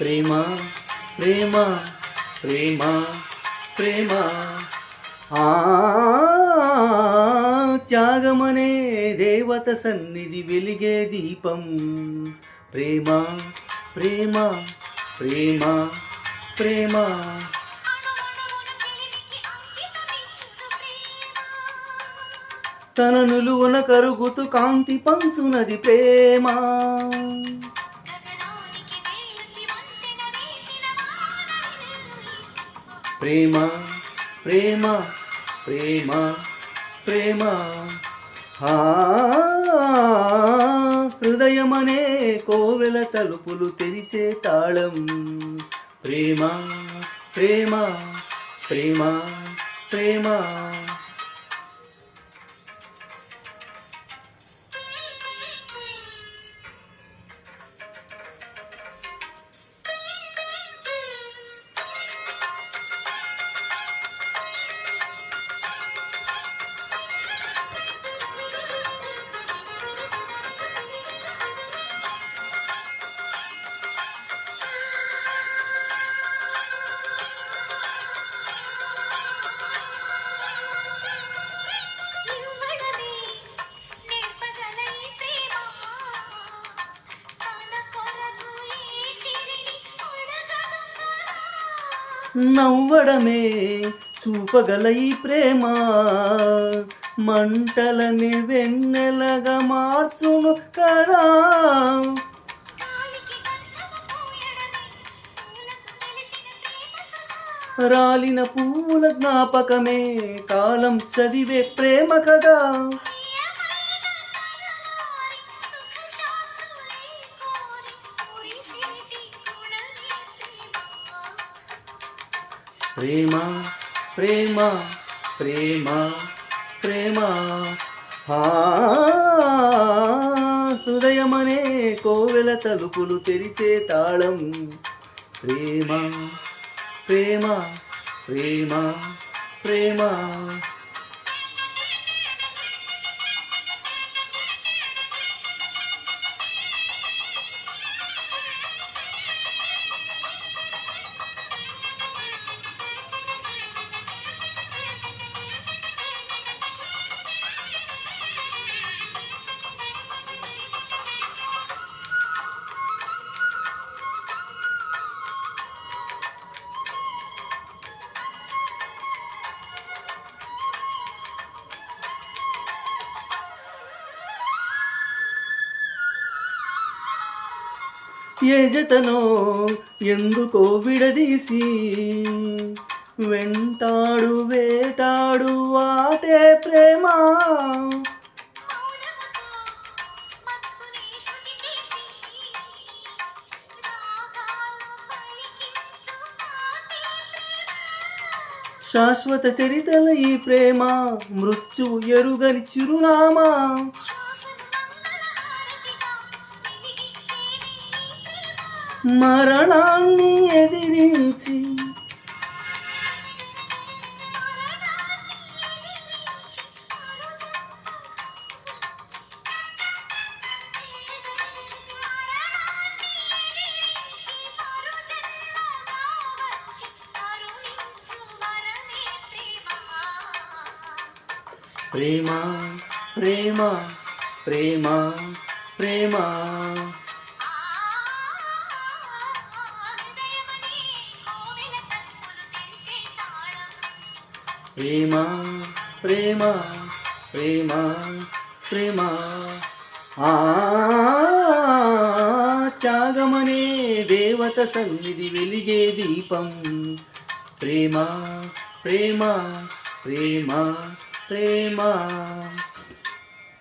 ప్రేమ ప్రేమ ప్రేమ ప్రేమ. ఆ త్యాగమనే దేవత సన్నిధి వెలిగే దీపం. ప్రేమ ప్రేమ ప్రేమ ప్రేమ. తన నులువున కరుగుతూ కాంతి పంచునది ప్రేమ. ప్రేమ ప్రేమ ప్రేమ ప్రేమ. హృదయమనే కోవెల తలుపులు తెరిచే తాళం. ప్రేమ ప్రేమ ప్రేమ ప్రేమ. నవ్వడమే చూపగల ఈ ప్రేమ. మంటలని వెన్నెలగా మార్చును కదా. రాలిన పూల జ్ఞాపకమే కాలం చదివే ప్రేమ కదా. ప్రేమ ప్రేమ ప్రేమ ప్రేమ. హృదయమనే కోవెల తలుపులు తెరిచే తాళం. ప్రేమ ప్రేమ ప్రేమ ప్రేమ. ఎజతనో ఎందుకో విడదీసి వెంటాడు వేటాడు వాటే ప్రేమ. శాశ్వత చరితల ఈ ప్రేమ మృత్యు ఎరుగని చిరునామా. మరణాన్ని ఎదిరించి ప్రేమ ప్రేమ ప్రేమ ప్రేమ. ప్రేమ ప్రేమ ప్రేమ ప్రేమ. ఆ త్యాగమనే దేవత సన్నిధి వెలిగే దీపం. ప్రేమ ప్రేమ ప్రేమ ప్రేమ.